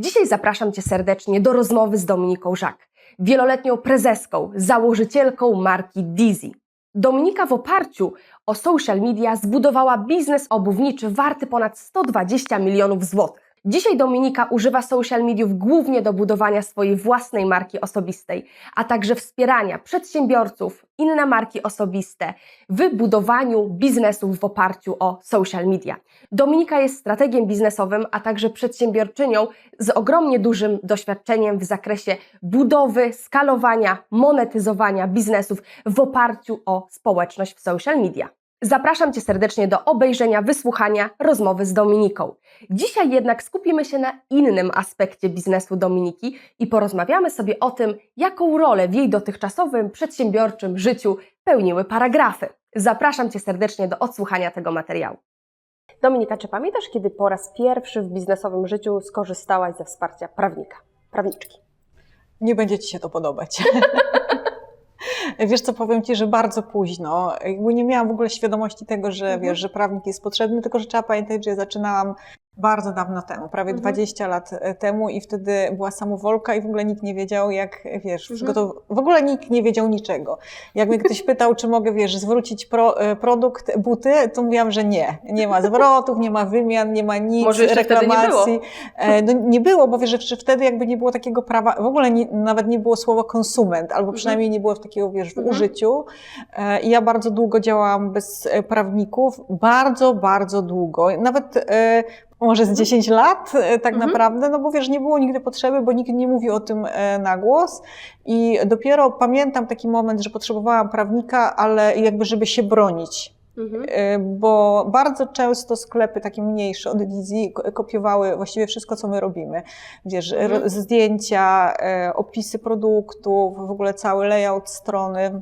Dzisiaj zapraszam Cię serdecznie do rozmowy z Dominiką Żak, wieloletnią prezeską, założycielką marki Dizzy. Dominika w oparciu o social media zbudowała biznes obuwniczy warty ponad 120 milionów złotych. Dzisiaj Dominika używa social mediów głównie do budowania swojej własnej marki osobistej, a także wspierania przedsiębiorców, inne marki osobiste w budowaniu biznesów w oparciu o social media. Dominika jest strategiem biznesowym, a także przedsiębiorczynią z ogromnie dużym doświadczeniem w zakresie budowy, skalowania, monetyzowania biznesów w oparciu o społeczność w social media. Zapraszam Cię serdecznie do obejrzenia, wysłuchania rozmowy z Dominiką. Dzisiaj jednak skupimy się na innym aspekcie biznesu Dominiki i porozmawiamy sobie o tym, jaką rolę w jej dotychczasowym przedsiębiorczym życiu pełniły paragrafy. Zapraszam Cię serdecznie do odsłuchania tego materiału. Dominika, czy pamiętasz, kiedy po raz pierwszy w biznesowym życiu skorzystałaś ze wsparcia prawnika, prawniczki? Nie będzie Ci się to podobać. Wiesz co, powiem Ci, że bardzo późno. Jakby nie miałam w ogóle świadomości tego, że Mhm. wiesz, że prawnik jest potrzebny, tylko że trzeba pamiętać, że ja zaczynałam bardzo dawno temu, prawie Mhm. 20 lat e, temu i wtedy była samowolka i w ogóle nikt nie wiedział, jak, wiesz, Mhm. przygotow- w ogóle nikt nie wiedział niczego. Jak mnie ktoś pytał, czy mogę, wiesz, zwrócić pro, e, produkt, buty, to mówiłam, że nie. Nie ma zwrotów, nie ma wymian, nie ma nic, Może wtedy nie reklamacji. E, No, nie było, bo wiesz, że wtedy jakby nie było takiego prawa, w ogóle nie, nawet nie było słowa konsument, albo przynajmniej nie było takiego, wiesz, w Mhm. użyciu. I ja bardzo długo działałam bez prawników, bardzo, bardzo długo, nawet może z 10 lat e, tak Mhm. naprawdę, no bo wiesz, nie było nigdy potrzeby, bo nikt nie mówił o tym e, na głos i dopiero pamiętam taki moment, że potrzebowałam prawnika, ale jakby żeby się bronić. Mhm. Y, bo bardzo często sklepy takie mniejsze od Dizzy ko- kopiowały właściwie wszystko, co my robimy. Wiesz, Mhm. zdjęcia, e, opisy produktów, w ogóle cały layout strony.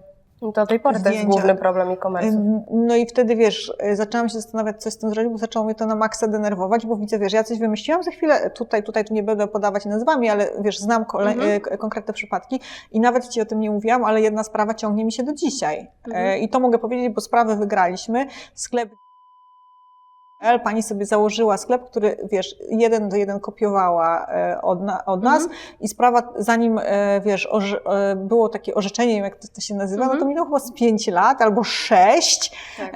Do tej pory to jest Zdjęcia. główny problem e-commerce. No i wtedy, wiesz, y, zaczęłam się zastanawiać, co z tym zrobić, bo zaczęło mnie to na maksa denerwować, bo widzę, wiesz, ja coś wymyśliłam, za chwilę tutaj, tutaj, tu nie będę podawać nazwami, ale wiesz, znam kole- Mhm. k- konkretne przypadki i nawet Ci o tym nie mówiłam, ale jedna sprawa ciągnie mi się do dzisiaj. Mhm. E, I to mogę powiedzieć, bo sprawę wygraliśmy. Sklep L, pani sobie założyła sklep, który, wiesz, jeden do jeden kopiowała e, od, na, od nas Mhm. i sprawa, zanim, e, wiesz, orze, e, było takie orzeczenie, nie jak to, to się nazywa, Mhm. no to minęło chyba z pięć lat albo sześć Tak.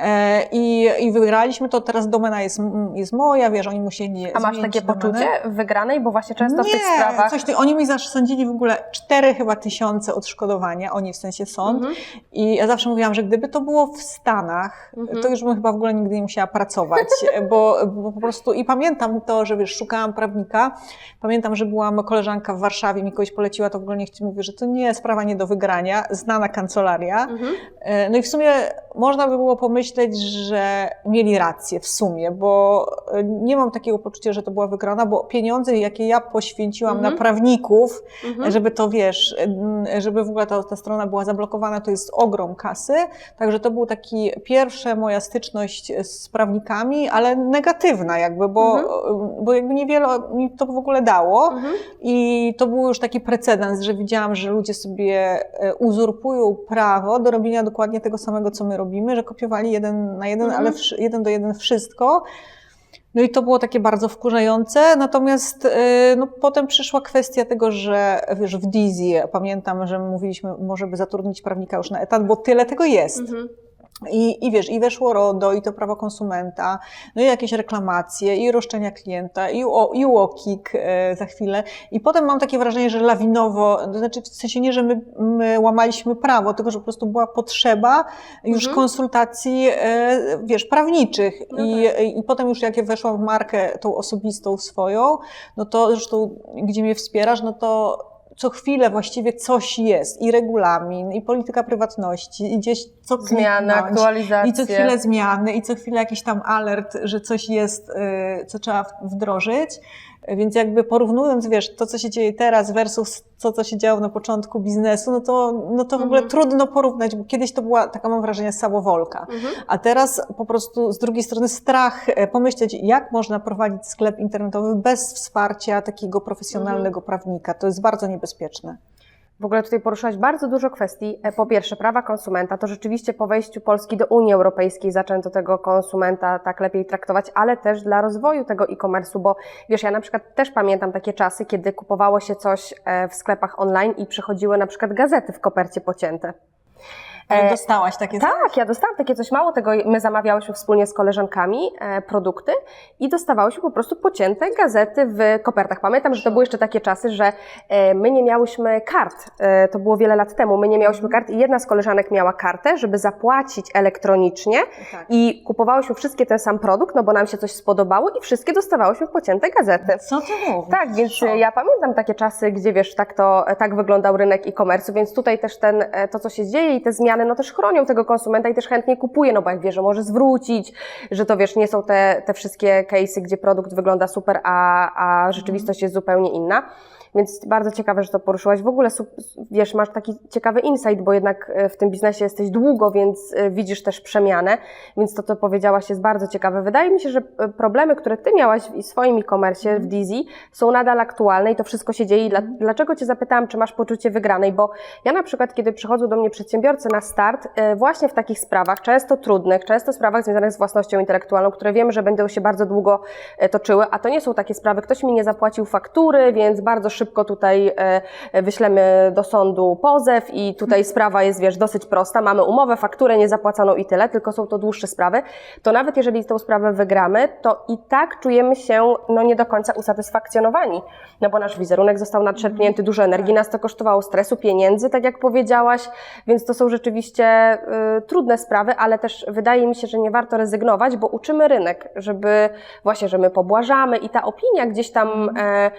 i, i wygraliśmy to, teraz domena jest, jest moja, wiesz, oni musieli A masz takie domenę. poczucie wygranej? Bo właśnie często w tych Nie, sprawach... coś ty, oni mi zasądzili w ogóle cztery chyba tysiące odszkodowania, oni w sensie sąd. Mhm. I ja zawsze mówiłam, że gdyby to było w Stanach, Mhm. to już bym chyba w ogóle nigdy nie musiała pracować, bo, bo po prostu i pamiętam to, że wiesz, szukałam prawnika. Pamiętam, że byłam koleżanka w Warszawie, mi kogoś poleciła, to w ogóle niech ci mówię, że to nie sprawa nie do wygrania, znana kancelaria. Mhm. E, No i w sumie można by było pomyśleć, że mieli rację w sumie, bo e, nie mam takiego poczucia, że to była wygrana, bo pieniądze, jakie ja poświęciłam Mhm. na prawników, Mhm. żeby to wiesz, żeby w ogóle ta, ta strona była zablokowana, to jest ogrom kasy. Także to był taki pierwsza moja styczność z prawnikami, ale negatywna jakby, bo, Mhm. bo jakby niewiele mi to w ogóle dało. Mhm. I to był już taki precedens, że widziałam, że ludzie sobie e, uzurpują prawo do robienia dokładnie tego samego, co my robimy, że kopiowali jeden na jeden, Mhm. ale jeden do jeden wszystko. No i to było takie bardzo wkurzające, natomiast e, no, potem przyszła kwestia tego, że wiesz, w Dizzy pamiętam, że mówiliśmy, może by zatrudnić prawnika już na etat, bo tyle tego jest. Mhm. I, I wiesz, i weszło RODO, i to prawo konsumenta, no i jakieś reklamacje, i roszczenia klienta, i, o, i UOKiK e, za chwilę. I potem mam takie wrażenie, że lawinowo, to znaczy w sensie nie, że my, my łamaliśmy prawo, tylko że po prostu była potrzeba już Mhm. konsultacji, e, wiesz, prawniczych. No I, I potem już jak ja weszłam w markę tą osobistą swoją, no to zresztą gdzie mnie wspierasz, no to co chwilę właściwie coś jest i regulamin, i polityka prywatności, i gdzieś co Zmiany, kliknąć. aktualizacje. I co chwilę zmiany, i co chwilę jakiś tam alert, że coś jest, y, co trzeba wdrożyć. Więc jakby porównując, wiesz, to, co się dzieje teraz versus to, co się działo na początku biznesu, no to, no to w ogóle Mhm. trudno porównać, bo kiedyś to była, taka mam wrażenie, samowolka. Mhm. A teraz po prostu z drugiej strony strach e, pomyśleć, jak można prowadzić sklep internetowy bez wsparcia takiego profesjonalnego prawnika. To jest bardzo niebezpieczne. W ogóle tutaj poruszyłaś bardzo dużo kwestii. E, Po pierwsze, prawa konsumenta. To rzeczywiście po wejściu Polski do Unii Europejskiej zaczęto tego konsumenta tak lepiej traktować, ale też dla rozwoju tego e-commerce'u, bo wiesz, ja na przykład też pamiętam takie czasy, kiedy kupowało się coś e, w sklepach online i przychodziły na przykład gazety w kopercie pocięte. Ale dostałaś takie coś? Tak, ja dostałam takie coś mało tego. My zamawiałyśmy wspólnie z koleżankami e, produkty i dostawałyśmy po prostu pocięte gazety w kopertach. Pamiętam, że to były jeszcze takie czasy, że e, my nie miałyśmy kart. E, to było wiele lat temu. My nie miałyśmy kart i jedna z koleżanek miała kartę, żeby zapłacić elektronicznie Tak. i kupowałyśmy wszystkie ten sam produkt, no bo nam się coś spodobało i wszystkie dostawałyśmy pocięte gazety. Co ty mówisz? Tak, więc e, ja pamiętam takie czasy, gdzie wiesz, tak to, tak wyglądał rynek e-commerce, więc tutaj też ten, e, to, co się dzieje i te zmiany, no też chronią tego konsumenta i też chętnie kupuje, no bo jak wie, że może zwrócić, że to wiesz, nie są te, te wszystkie case'y, gdzie produkt wygląda super, a, a rzeczywistość jest zupełnie inna. Więc bardzo ciekawe, że to poruszyłaś. W ogóle, wiesz, masz taki ciekawy insight, bo jednak e, w tym biznesie jesteś długo, więc e, widzisz też przemianę, więc to, co powiedziałaś, jest bardzo ciekawe. Wydaje mi się, że e, problemy, które ty miałaś w swoim e-commerce, w Dizzy, są nadal aktualne i to wszystko się dzieje. Dla, dlaczego cię zapytałam, czy masz poczucie wygranej? Bo ja na przykład, kiedy przychodzą do mnie przedsiębiorcy na start, właśnie w takich sprawach, często trudnych, często sprawach związanych z własnością intelektualną, które wiemy, że będą się bardzo długo toczyły, a to nie są takie sprawy, ktoś mi nie zapłacił faktury, więc bardzo szybko tutaj e, wyślemy do sądu pozew i tutaj sprawa jest, wiesz, dosyć prosta, mamy umowę, fakturę niezapłaconą i tyle, tylko są to dłuższe sprawy, to nawet jeżeli tą sprawę wygramy, to i tak czujemy się, no nie do końca usatysfakcjonowani, no bo nasz wizerunek został nadszarpnięty, dużo energii nas to kosztowało, stresu, pieniędzy, tak jak powiedziałaś, więc to są rzeczywiście y, trudne sprawy, ale też wydaje mi się, że nie warto rezygnować, bo uczymy rynek, żeby właśnie, że my pobłażamy i ta opinia gdzieś tam e,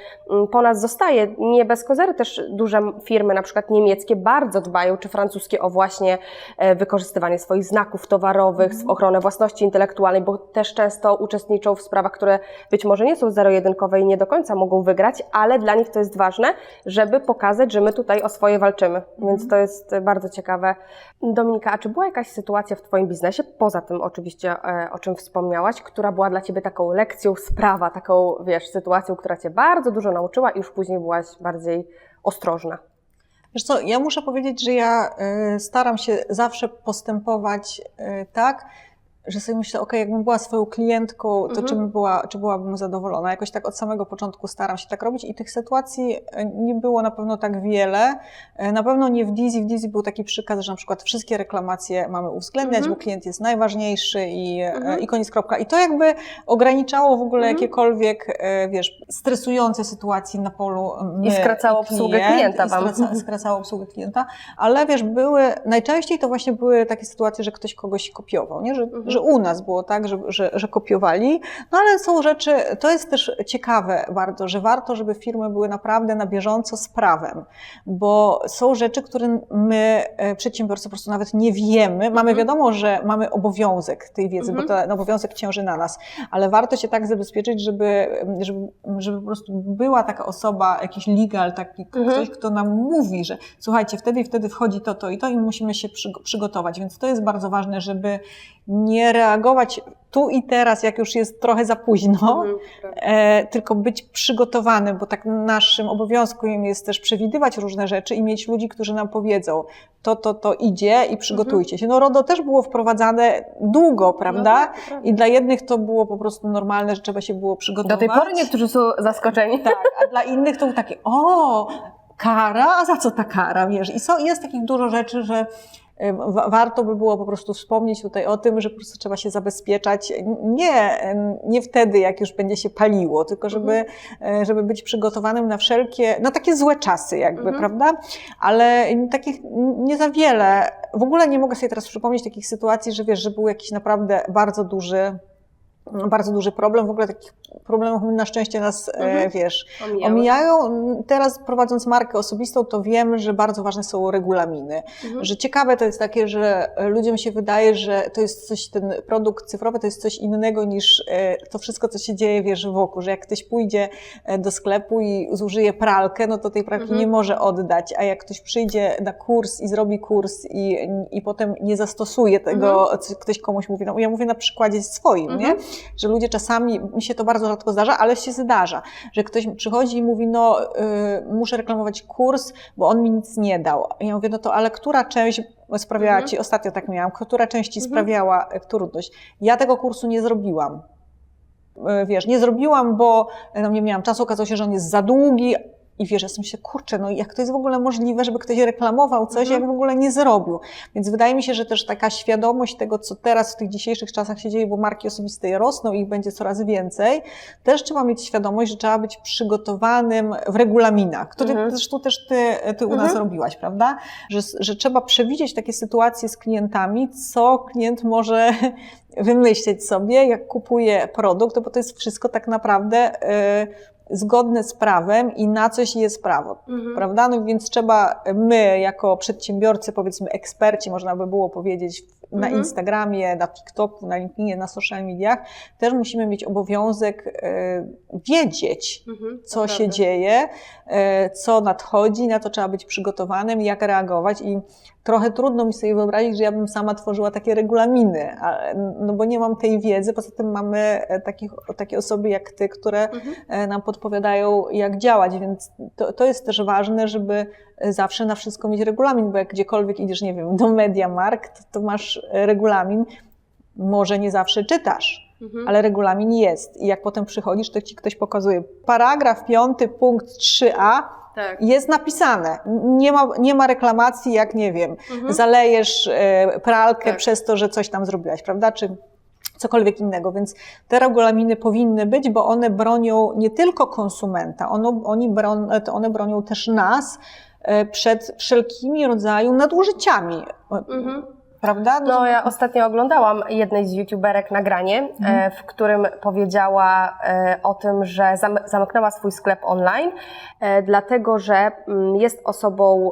po nas zostaje. Nie bez kozery też duże firmy, na przykład niemieckie, bardzo dbają, czy francuskie, o właśnie e, wykorzystywanie swoich znaków towarowych, w ochronę własności intelektualnej, bo też często uczestniczą w sprawach, które być może nie są zero-jedynkowe i nie do końca mogą wygrać, ale dla nich to jest ważne, żeby pokazać, że my tutaj o swoje walczymy. Więc to jest e, bardzo ciekawe. Dominika, a czy była jakaś sytuacja w Twoim biznesie, poza tym oczywiście, e, o czym wspomniałaś, która była dla Ciebie taką lekcją sprawa, taką, wiesz, sytuacją, która Cię bardzo dużo nauczyła i już później byłaś bardziej ostrożna? Wiesz co, ja muszę powiedzieć, że ja y, staram się zawsze postępować y, tak, że sobie myślę, ok, jakbym była swoją klientką, to Mhm. czy, była, czy byłabym zadowolona? Jakoś tak od samego początku staram się tak robić i tych sytuacji y, nie było na pewno tak wiele. Y, Na pewno nie w Dizzy. W Dizzy był taki przykaz, że na przykład wszystkie reklamacje mamy uwzględniać, Mhm. bo klient jest najważniejszy i, y, Mhm. i koniec kropka. I to jakby ograniczało w ogóle Mhm. jakiekolwiek, wiesz, stresujące sytuacje na polu my I skracało obsługę klienta i wam. skraca, skracało obsługę klienta, ale wiesz, były, najczęściej to właśnie były takie sytuacje, że ktoś kogoś kopiował, nie? Że, Mhm. Że u nas było tak, że, że, że kopiowali, no ale są rzeczy, to jest też ciekawe bardzo, że warto, żeby firmy były naprawdę na bieżąco z prawem, bo są rzeczy, które my, e, przedsiębiorcy, po prostu nawet nie wiemy. Mamy Mhm. wiadomo, że mamy obowiązek tej wiedzy, Mhm. bo ten obowiązek cięży na nas, ale warto się tak zabezpieczyć, żeby, żeby, żeby po prostu była taka osoba, jakiś legal, taki Mhm. ktoś, kto nam mówi, że słuchajcie, wtedy i wtedy wchodzi to, to i to i musimy się przygo- przygotować. Więc to jest bardzo ważne, żeby nie reagować tu i teraz, jak już jest trochę za późno, Mhm. e, tylko być przygotowanym, bo tak naszym obowiązkiem jest też przewidywać różne rzeczy i mieć ludzi, którzy nam powiedzą, to, to, to idzie i przygotujcie się. No RODO też było wprowadzane długo, prawda? No tak, prawda. I dla jednych to było po prostu normalne, że trzeba się było przygotować. Do tej pory niektórzy są zaskoczeni. Tak, a dla innych to było takie, o, kara, a za co ta kara, wiesz? I są, jest takich dużo rzeczy, że warto by było po prostu wspomnieć tutaj o tym, że po prostu trzeba się zabezpieczać nie, nie wtedy, jak już będzie się paliło, tylko żeby, y, żeby być przygotowanym na wszelkie, na takie złe czasy jakby, Mhm. prawda? Ale takich nie za wiele. W ogóle nie mogę sobie teraz przypomnieć takich sytuacji, że wiesz, że był jakiś naprawdę bardzo duży bardzo duży problem. W ogóle takich problemów na szczęście nas, e, Mhm. wiesz, Omijały. omijają. Teraz prowadząc markę osobistą, to wiem, że bardzo ważne są regulaminy. Mhm. Że ciekawe to jest takie, że ludziom się wydaje, że to jest coś, ten produkt cyfrowy to jest coś innego niż e, to wszystko, co się dzieje, wiesz, wokół. Że jak ktoś pójdzie e, do sklepu i zużyje pralkę, no to tej pralki Mhm. nie może oddać, a jak ktoś przyjdzie na kurs i zrobi kurs i, i potem nie zastosuje tego, Mhm. co ktoś komuś mówi, no ja mówię na przykładzie swoim, nie? Że ludzie czasami, mi się to bardzo rzadko zdarza, ale się zdarza, że ktoś przychodzi i mówi, no y, muszę reklamować kurs, bo on mi nic nie dał. I ja mówię, no to ale która część sprawiała Mhm. ci, ostatnio tak miałam, która część ci Mhm. sprawiała y, trudność? Ja tego kursu nie zrobiłam. Y, Wiesz, nie zrobiłam, bo no, nie miałam czasu, okazało się, że on jest za długi, i wiesz, sobie myślę, kurczę, no jak to jest w ogóle możliwe, żeby ktoś reklamował coś, Mhm. jak w ogóle nie zrobił. Więc wydaje mi się, że też taka świadomość tego, co teraz w tych dzisiejszych czasach się dzieje, bo marki osobiste rosną i ich będzie coraz więcej, też trzeba mieć świadomość, że trzeba być przygotowanym w regulaminach, który Mhm. zresztą też ty, ty u nas Mhm. robiłaś, prawda? Że, że trzeba przewidzieć takie sytuacje z klientami, co klient może wymyśleć sobie, jak kupuje produkt, bo to jest wszystko tak naprawdę y, zgodne z prawem i na coś jest prawo. Mhm. Prawda? No więc trzeba my, jako przedsiębiorcy, powiedzmy eksperci, można by było powiedzieć, na Mhm. Instagramie, na TikToku, na LinkedInie, na social mediach, też musimy mieć obowiązek e, wiedzieć, Mhm, co się prawda. dzieje, e, co nadchodzi, na to trzeba być przygotowanym, jak reagować i trochę trudno mi sobie wyobrazić, że ja bym sama tworzyła takie regulaminy, no bo nie mam tej wiedzy, poza tym mamy e, takich, takie osoby jak ty, które Mhm. nam podpowiadają, jak działać, więc to, to jest też ważne, żeby e, zawsze na wszystko mieć regulamin, bo jak gdziekolwiek idziesz, nie wiem, do Mediamarkt, to, to masz e, regulamin, może nie zawsze czytasz, Mhm. ale regulamin jest i jak potem przychodzisz, to ci ktoś pokazuje. Paragraf 5, punkt 3a Tak. jest napisane. Nie ma, nie ma reklamacji, jak nie wiem, Mhm. zalejesz e, pralkę Tak. przez to, że coś tam zrobiłaś, prawda? Czy cokolwiek innego. Więc te regulaminy powinny być, bo one bronią nie tylko konsumenta, oni bron, one bronią też nas e, przed wszelkimi rodzajami nadużyciami. Mhm. Prawda? No, ja ostatnio oglądałam jednej z youtuberek nagranie, Mhm. e, w którym powiedziała e, o tym, że zam zamknęła swój sklep online, e, dlatego że mm, jest osobą,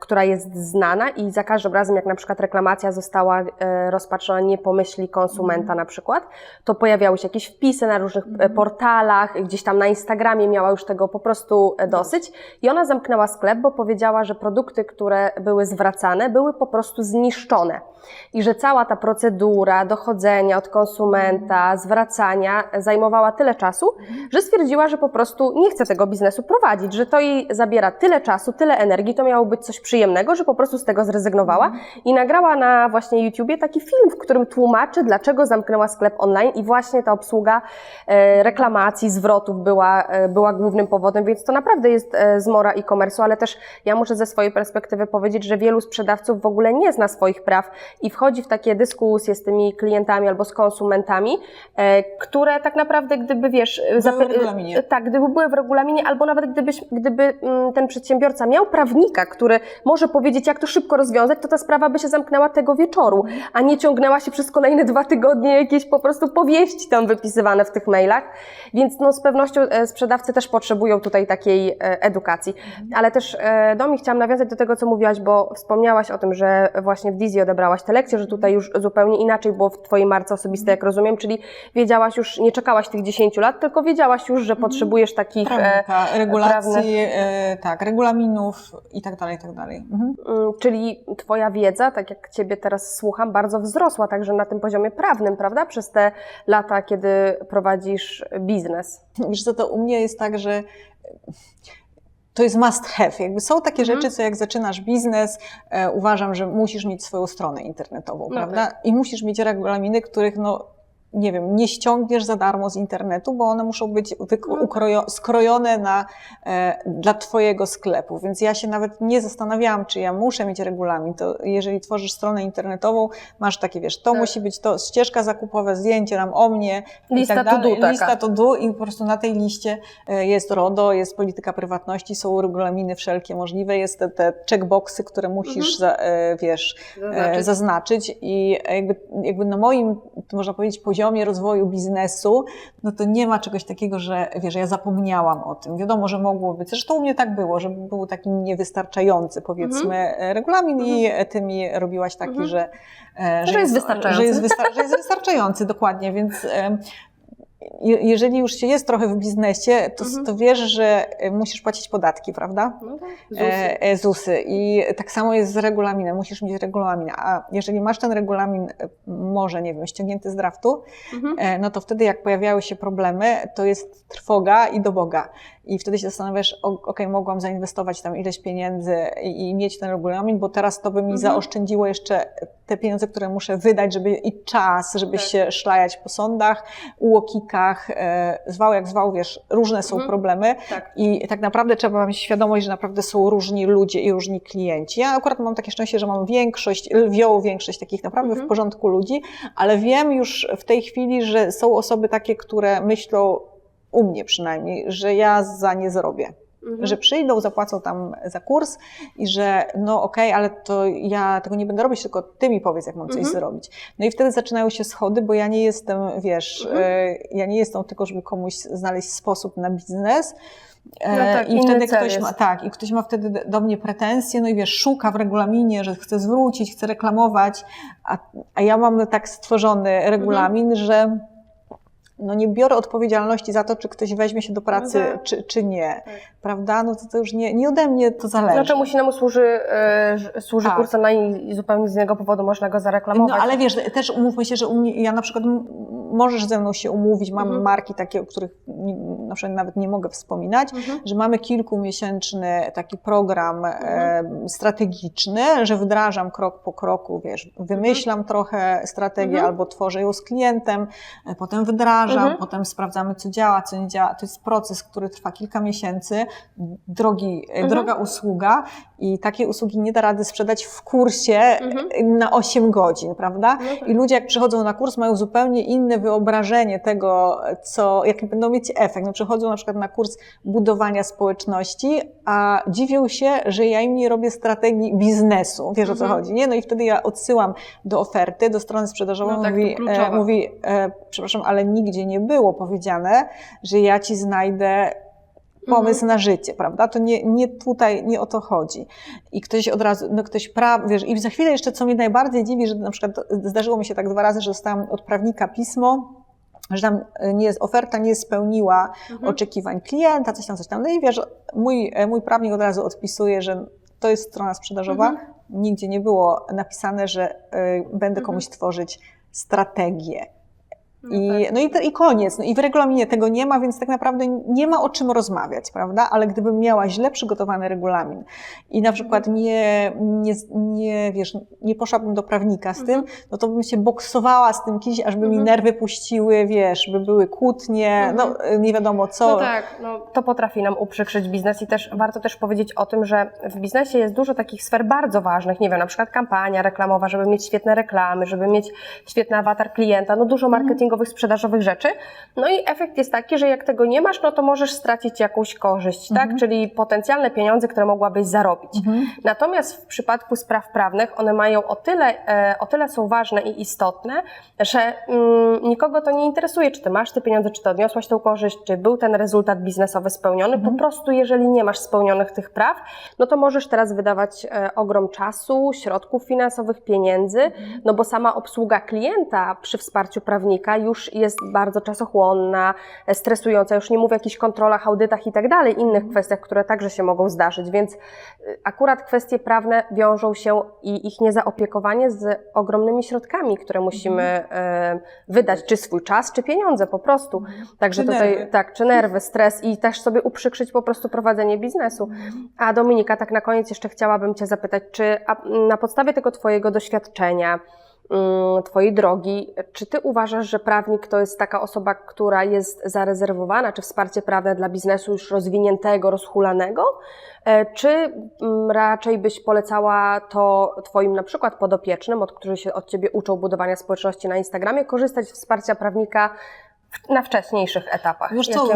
która jest znana i za każdym razem, jak na przykład reklamacja została rozpatrzona nie po myśli konsumenta Mhm. na przykład, to pojawiały się jakieś wpisy na różnych e, portalach, gdzieś tam na Instagramie miała już tego po prostu dosyć i ona zamknęła sklep, bo powiedziała, że produkty, które były zwracane, były po prostu zniszczone. I że cała ta procedura dochodzenia od konsumenta, zwracania zajmowała tyle czasu, że stwierdziła, że po prostu nie chce tego biznesu prowadzić, że to jej zabiera tyle czasu, tyle energii, to miało być coś przyjemnego, że po prostu z tego zrezygnowała i nagrała na właśnie YouTubie taki film, w którym tłumaczy, dlaczego zamknęła sklep online i właśnie ta obsługa e, reklamacji, zwrotów była, e, była głównym powodem, więc to naprawdę jest e, zmora e-commerce'u, ale też ja muszę ze swojej perspektywy powiedzieć, że wielu sprzedawców w ogóle nie zna swoich praw i wchodzi w takie dyskusje z tymi klientami albo z konsumentami, e, które tak naprawdę, gdyby wiesz, w regulaminie. tak, gdyby były w regulaminie, albo nawet gdybyś, gdyby mm, ten przedsiębiorca miał prawnika, który może powiedzieć, jak to szybko rozwiązać, to ta sprawa by się zamknęła tego wieczoru, a nie ciągnęła się przez kolejne dwa tygodnie jakieś po prostu powieści tam wypisywane w tych mailach. Więc no, z pewnością e, sprzedawcy też potrzebują tutaj takiej e, edukacji. Ale też e, Domi, chciałam nawiązać do tego, co mówiłaś, bo wspomniałaś o tym, że właśnie w Dizzy odebrałaś te lekcje, że tutaj już zupełnie inaczej było w Twojej marce osobistej, jak rozumiem, czyli wiedziałaś już, nie czekałaś tych 10 lat, tylko wiedziałaś już, że potrzebujesz takich e, Prawnika, regulacji, prawnych. e, tak, regulaminów i tak dalej, i tak dalej. Mhm. Mm, Czyli Twoja wiedza, tak jak Ciebie teraz słucham, bardzo wzrosła także na tym poziomie prawnym, prawda? Przez te lata, kiedy prowadzisz biznes. Wiesz co, to u mnie jest tak, że to jest must have. Jakby są takie Mhm. rzeczy, co jak zaczynasz biznes, e, uważam, że musisz mieć swoją stronę internetową, No prawda? I musisz mieć regulaminy, których no nie wiem, nie ściągniesz za darmo z internetu, bo one muszą być No skrojone na, e, dla Twojego sklepu. Więc ja się nawet nie zastanawiałam, czy ja muszę mieć regulamin. To jeżeli tworzysz stronę internetową, masz takie, wiesz, to Tak. musi być to ścieżka zakupowa, zdjęcie nam o mnie Lista i tak to dalej. do taka. Lista to do i po prostu na tej liście e, jest RODO, jest polityka prywatności, są regulaminy wszelkie możliwe, jest te, te checkboxy, które musisz, Mhm. za, e, wiesz, e, zaznaczyć i jakby, jakby na moim, można powiedzieć, poziomie rozwoju biznesu, no to nie ma czegoś takiego, że wiesz, ja zapomniałam o tym. Wiadomo, że mogło być. Zresztą u mnie tak było, że był taki niewystarczający, powiedzmy, e, regulamin i ty mi robiłaś taki, Mhm. że, e, Że jest wystarczający. Że jest, że jest wystarczający, dokładnie, więc jeżeli już się jest trochę w biznesie, to, Mhm. to wiesz, że e, musisz płacić podatki, prawda? No tak, E, e, ZUSy. I tak samo jest z regulaminem. Musisz mieć regulamin. A jeżeli masz ten regulamin, może, nie wiem, ściągnięty z draftu, Mhm. no to wtedy jak pojawiały się problemy, to jest trwoga i do Boga. I wtedy się zastanawiasz, o- okej, mogłam zainwestować tam ileś pieniędzy i, i mieć ten regulamin, bo teraz to by mi Mhm. zaoszczędziło jeszcze te pieniądze, które muszę wydać, żeby i czas, żeby Tak. się szlajać po sądach, ułokikach, e, zwał jak zwał, wiesz, różne są Mhm. problemy. Tak. I tak naprawdę trzeba mieć świadomość, że naprawdę są różni ludzie i różni klienci. Ja akurat mam takie szczęście, że mam większość, lwią większość takich naprawdę Mhm. w porządku ludzi, ale wiem już w tej chwili, że są osoby takie, które myślą, u mnie przynajmniej, że ja za nie zrobię. Mhm. Że przyjdą, zapłacą tam za kurs i że no okej, ale to ja tego nie będę robić, tylko ty mi powiedz, jak mam coś Mhm. zrobić. No i wtedy zaczynają się schody, bo ja nie jestem, wiesz, Mhm. e, ja nie jestem tylko, żeby komuś znaleźć sposób na biznes. E, No tak, I wtedy ktoś jest. ma, tak, i ktoś ma wtedy do mnie pretensje, no i wiesz, szuka w regulaminie, że chce zwrócić, chce reklamować, a, a ja mam tak stworzony regulamin, Mhm. że no nie biorę odpowiedzialności za to, czy ktoś weźmie się do pracy, Mhm. czy, czy nie. Tak. Prawda? No to, to już nie, nie ode mnie to zależy. No czemu się nam służy, e, służy Tak. kurs online i zupełnie z innego powodu można go No zareklamować. ale wiesz, też umówmy się, że u mnie, ja na przykład możesz ze mną się umówić, mam Mhm. marki takie, o których na przykład nawet nie mogę wspominać, Mhm. że mamy kilkumiesięczny taki program Mhm. e, strategiczny, że wdrażam krok po kroku, wiesz, wymyślam trochę strategię Mhm. albo tworzę ją z klientem, e, potem wdrażam, Mhm. potem sprawdzamy, co działa, co nie działa. To jest proces, który trwa kilka miesięcy, drogi, e, Mhm. droga usługa i takie usługi nie da rady sprzedać w kursie Mhm. na 8 godzin, prawda? No tak. I ludzie, jak przychodzą na kurs, mają zupełnie inne wyobrażenie tego, co, jaki będą mieć efekt. No, przychodzą na przykład na kurs budowania społeczności, a dziwią się, że ja im nie robię strategii biznesu. Wiesz o co Mhm. chodzi, nie? No i wtedy ja odsyłam do oferty, do strony sprzedażowej, No tak, mówi, e, mówi e, przepraszam, ale nigdzie nie było powiedziane, że ja ci znajdę pomysł Mhm. na życie, prawda? To nie, nie tutaj, nie o to chodzi. I ktoś od razu, no ktoś pra, wiesz, i za chwilę jeszcze, co mnie najbardziej dziwi, że na przykład zdarzyło mi się tak dwa razy, że dostałam od prawnika pismo, że tam nie jest, oferta nie spełniła Mhm. oczekiwań klienta, coś tam, coś tam. No i wiesz, mój, mój prawnik od razu odpisuje, że to jest strona sprzedażowa. Mhm. Nigdzie nie było napisane, że y, będę Mhm. komuś tworzyć strategię. No I, tak. no i, to, i koniec. No i w regulaminie tego nie ma, więc tak naprawdę nie ma o czym rozmawiać, prawda? Ale gdybym miała źle przygotowany regulamin i na przykład nie, nie, nie, wiesz, nie poszłabym do prawnika z tym, Mhm. no to bym się boksowała z tym kimś, aż by mi Mhm. nerwy puściły, wiesz, by były kłótnie, Mhm. no nie wiadomo co. No tak, no, to potrafi nam uprzykrzyć biznes i też warto też powiedzieć o tym, że w biznesie jest dużo takich sfer bardzo ważnych, nie wiem, na przykład kampania reklamowa, żeby mieć świetne reklamy, żeby mieć świetny awatar klienta, no dużo marketingowych, sprzedażowych rzeczy. No i efekt jest taki, że jak tego nie masz, no to możesz stracić jakąś korzyść, Mhm. tak? Czyli potencjalne pieniądze, które mogłabyś zarobić. Mhm. Natomiast w przypadku spraw prawnych one mają o tyle, e, o tyle są ważne i istotne, że mm, nikogo to nie interesuje, czy ty masz te pieniądze, czy ty odniosłaś tą korzyść, czy był ten rezultat biznesowy spełniony. Mhm. Po prostu, jeżeli nie masz spełnionych tych praw, no to możesz teraz wydawać e, ogrom czasu, środków finansowych, pieniędzy, Mhm. no bo sama obsługa klienta przy wsparciu prawnika już jest bardzo czasochłonna, stresująca. Już nie mówię o jakichś kontrolach, audytach i tak dalej, innych kwestiach, które także się mogą zdarzyć, więc y, akurat kwestie prawne wiążą się i ich niezaopiekowanie z ogromnymi środkami, które musimy e, wydać, czy swój czas, czy pieniądze po prostu. Także Czy tutaj, nerwy. tak, czy nerwy, stres i też sobie uprzykrzyć po prostu prowadzenie biznesu. A Dominika, tak na koniec jeszcze chciałabym Cię zapytać, czy na podstawie tego Twojego doświadczenia, Twojej drogi, czy Ty uważasz, że prawnik to jest taka osoba, która jest zarezerwowana, czy wsparcie prawne dla biznesu już rozwiniętego, rozhulanego? E, Czy mm, raczej byś polecała to Twoim na przykład podopiecznym, od którzy się od Ciebie uczą budowania społeczności na Instagramie, korzystać z wsparcia prawnika na wcześniejszych etapach? Wiesz co,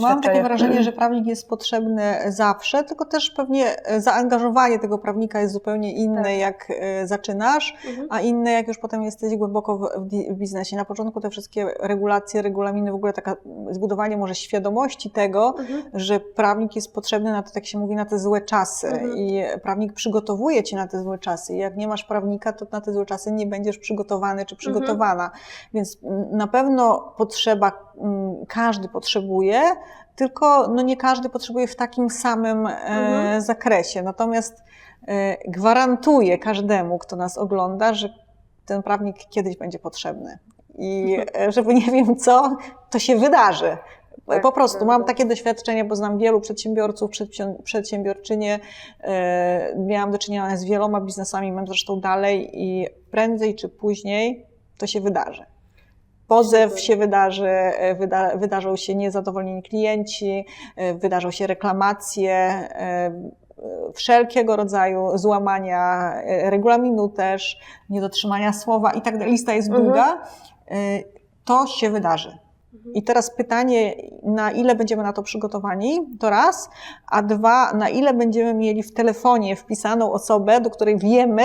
mam takie wrażenie, że prawnik jest potrzebny zawsze, tylko też pewnie e, zaangażowanie tego prawnika jest zupełnie inne, Tak. jak e, zaczynasz, Mhm. a inne, jak już potem jesteś głęboko w, w bi- w biznesie. Na początku te wszystkie regulacje, regulaminy, w ogóle taka zbudowanie może świadomości tego, Mhm. że prawnik jest potrzebny na to, tak się mówi, na te złe czasy Mhm. i prawnik przygotowuje cię na te złe czasy. I jak nie masz prawnika, to na te złe czasy nie będziesz przygotowany czy przygotowana. Więc mm, na pewno potrzebny potrzeba, mm, każdy potrzebuje, tylko no nie każdy potrzebuje w takim samym e, Mhm. zakresie. Natomiast e, gwarantuję każdemu, kto nas ogląda, że ten prawnik kiedyś będzie potrzebny. I e, żeby nie wiem co, to się wydarzy. Tak, po prostu mam takie doświadczenie, bo znam wielu przedsiębiorców, przedsię- przedsiębiorczynie. Miałam do czynienia z wieloma biznesami, mam zresztą dalej i prędzej czy później to się wydarzy. Pozew się wydarzy, e, wyda, wydarzą się niezadowoleni klienci, e, wydarzą się reklamacje, e, wszelkiego rodzaju złamania regulaminu też, niedotrzymania słowa i tak dalej. Lista jest Mhm. długa. To się wydarzy. I teraz pytanie, na ile będziemy na to przygotowani, to raz, a dwa, na ile będziemy mieli w telefonie wpisaną osobę, do której wiemy,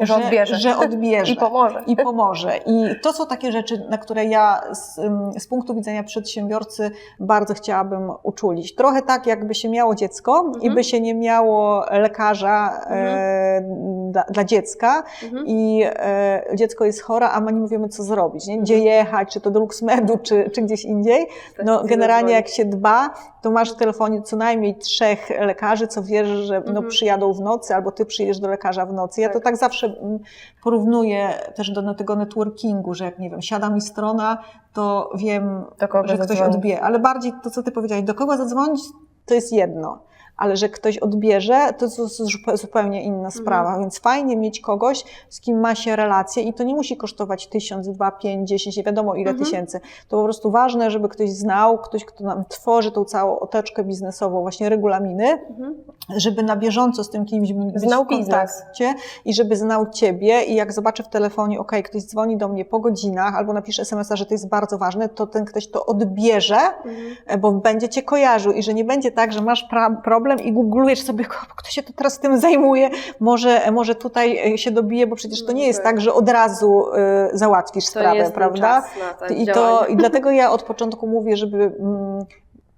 Że odbierze. że odbierze I pomoże. i pomoże. I to są takie rzeczy, na które ja z, z punktu widzenia przedsiębiorcy bardzo chciałabym uczulić. Trochę tak, jakby się miało dziecko i Mhm. by się nie miało lekarza e, dla, dla dziecka Mhm. i e, dziecko jest chore, a my nie mówimy, co zrobić, nie? gdzie jechać, czy to do Luxmedu, czy, czy gdzieś indziej. No, generalnie jak się dba, to masz w telefonie co najmniej trzech lekarzy, co wiesz, że no, Mhm. przyjadą w nocy, albo ty przyjedziesz do lekarza w nocy. Ja to Tak. tak zawsze mm, porównuję też do no, tego networkingu, że jak nie wiem, siada mi strona, to wiem, Do że ktoś odbije. Ale bardziej to, co ty powiedziałeś, do kogo zadzwonić, to jest jedno. Ale że ktoś odbierze, to jest zupe- zupełnie inna Mhm. sprawa. Więc fajnie mieć kogoś, z kim ma się relację i to nie musi kosztować tysiąc, dwa, pięć, dziesięć, nie wiadomo ile Mhm. tysięcy. To po prostu ważne, żeby ktoś znał, ktoś, kto nam tworzy tą całą otoczkę biznesową, właśnie regulaminy, Mhm. żeby na bieżąco z tym kimś Znał w biznes. kontakcie i żeby znał ciebie i jak zobaczy w telefonie, ok, ktoś dzwoni do mnie po godzinach albo napisze SMS-a, że to jest bardzo ważne, to ten ktoś to odbierze, Mhm. e, bo będzie cię kojarzył i że nie będzie tak, że masz pra- problem i googlujesz sobie, "Ko- kto się to teraz tym zajmuje, może, może tutaj e, się dobije, bo przecież to nie jest Tak. tak, że od razu e, załatwisz To sprawę, prawda? to I, to. I dlatego ja od początku mówię, żeby mm,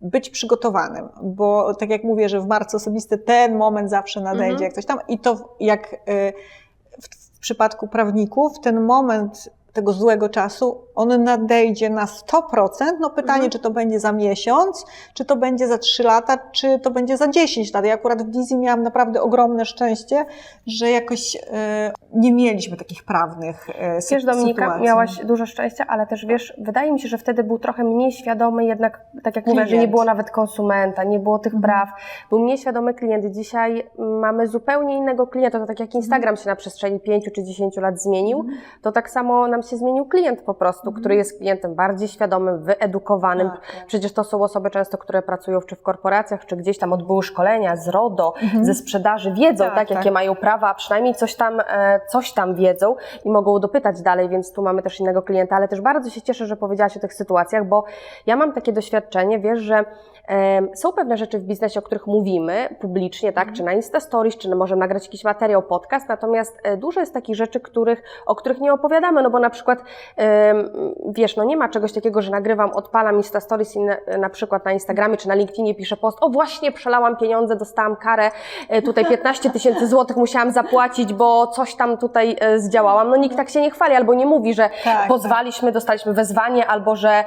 być przygotowanym, bo tak jak mówię, że w marcu osobisty ten moment zawsze nadejdzie, Mhm. jak coś tam. I to jak w, w przypadku prawników, ten moment tego złego czasu, on nadejdzie na 100%. No pytanie, Mhm. czy to będzie za miesiąc, czy to będzie za 3 lata, czy to będzie za 10 lat. Ja akurat w Dizzy miałam naprawdę ogromne szczęście, że jakoś y, nie mieliśmy takich prawnych sy- Wiesz, Dominika, sytuacji. miałaś dużo szczęścia, ale też wiesz, wydaje mi się, że wtedy był trochę mniej świadomy jednak, tak jak mówię, że nie było nawet konsumenta, nie było tych Mhm. praw, był mniej świadomy klient. Dzisiaj mamy zupełnie innego klienta, to tak jak Instagram się na przestrzeni 5 czy 10 lat zmienił, Mhm. to tak samo nam się zmienił klient po prostu, Mhm. który jest klientem bardziej świadomym, wyedukowanym. Tak, tak. Przecież to są osoby często, które pracują czy w korporacjach, czy gdzieś tam odbyły szkolenia z RODO, Mhm. ze sprzedaży, wiedzą, tak, Tak, jakie tak. mają prawa, a przynajmniej coś tam, e, coś tam wiedzą i mogą dopytać dalej, więc tu mamy też innego klienta, ale też bardzo się cieszę, że powiedziałaś o tych sytuacjach, bo ja mam takie doświadczenie, wiesz, że są pewne rzeczy w biznesie, o których mówimy publicznie, tak, czy na Insta Stories, czy możemy nagrać jakiś materiał, podcast, natomiast e, dużo jest takich rzeczy, których, o których nie opowiadamy, no bo na przykład, wiesz, no nie ma czegoś takiego, że nagrywam, odpalam Insta Stories i na, na przykład na Instagramie czy na LinkedInie piszę post, o właśnie przelałam pieniądze, dostałam karę, e, tutaj 15 tysięcy złotych musiałam zapłacić, bo coś tam tutaj e, zdziałałam. No nikt tak się nie chwali albo nie mówi, że Tak, pozwaliśmy, dostaliśmy wezwanie albo że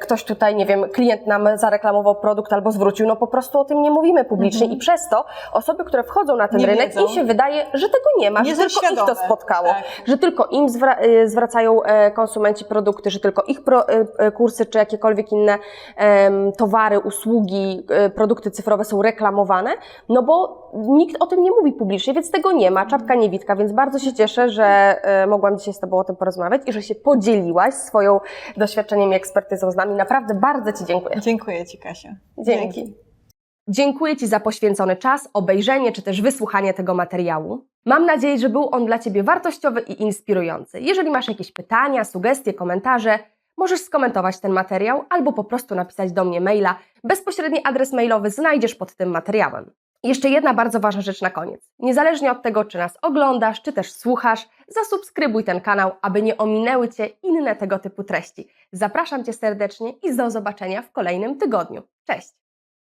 ktoś tutaj, nie wiem, klient nam zareklamował produkt albo zwrócił. No po prostu o tym nie mówimy publicznie Mhm. i przez to osoby, które wchodzą na ten Nie rynek, wiedzą. im się wydaje, że tego nie ma, Nie że tylko ich to świadome. spotkało, Tak. że tylko im zwra- e, zwracają e, konsumenci produkty, że tylko ich pro, e, e, kursy czy jakiekolwiek inne towary, usługi, produkty cyfrowe są reklamowane, no bo nikt o tym nie mówi publicznie, więc tego nie ma, czapka niewitka, więc bardzo się cieszę, że e, mogłam dzisiaj z Tobą o tym porozmawiać i że się podzieliłaś swoją doświadczeniem i ekspertyzą z nami. Naprawdę bardzo Ci dziękuję. Dziękuję Ci, Kasia. Dzięki. Dziękuję Ci za poświęcony czas, obejrzenie czy też wysłuchanie tego materiału. Mam nadzieję, że był on dla Ciebie wartościowy i inspirujący. Jeżeli masz jakieś pytania, sugestie, komentarze, możesz skomentować ten materiał albo po prostu napisać do mnie maila. Bezpośredni adres mailowy znajdziesz pod tym materiałem. Jeszcze jedna bardzo ważna rzecz na koniec. Niezależnie od tego, czy nas oglądasz, czy też słuchasz, zasubskrybuj ten kanał, aby nie ominęły Cię inne tego typu treści. Zapraszam Cię serdecznie i do zobaczenia w kolejnym tygodniu. Cześć!